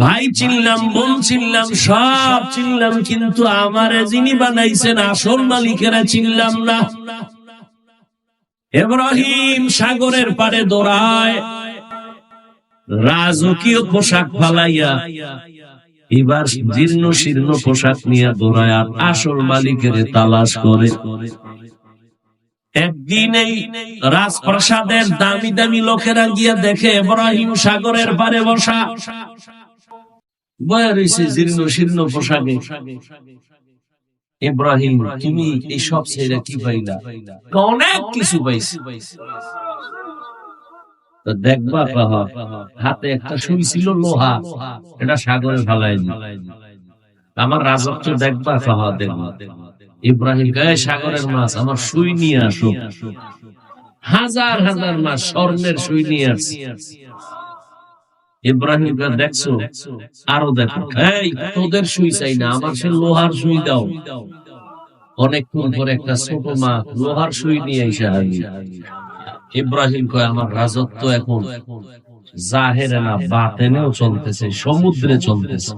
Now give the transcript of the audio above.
ভাই চিনলাম বোন চিনলাম সব চিনলাম। কিন্তু আমারে যিনি বানাইছেন আসল মালিকেরা চিনলাম না। এব্রাহিম সাগরের পারে দৌড়ায় রাজকীয় পোশাক ফালাইয়া এবার জীর্ণ শীর্ণ পোশাক নিয়ে দৌড়ায় আর আসল মালিকের তালাশ করে। একদিন এই রাজপ্রাসাদের দামি দামি লোকেরা গিয়া দেখে এব্রাহিম সাগরের পারে বসা। বয়া রয়েছে জীর্ণ শীর্ণ পোশাকে। ইব্রাহিম তুমি এই সব ছেড়ে কি পাইলা? অনেক কিছু পাইছি। তো দেখবা কাহা হাতে একটা সুই ছিল লোহা এটা সাগরে ফেলাই আমার রাজত্ব দেখবা কাহা দেখবা। ইব্রাহিম গায়ে সাগরের মাছ আমার সুই নিয়ে আসো। হাজার হাজার মাছ স্বর্ণের সুই নিয়ে আসি ইব্রাহিম দেখছ? আরও দেখো। এই, তোদের সুই চাই না, আমার সে লোহার সুই দাও। অনেকক্ষণ পরে একটা ছোট মা লোহার সুই নিয়ে এসে হাজির। ইব্রাহিম কয়, আমার রাজত্ব এখন জাহেরে না, বাতেনেও চলতেছে, সমুদ্রে চলতেছে।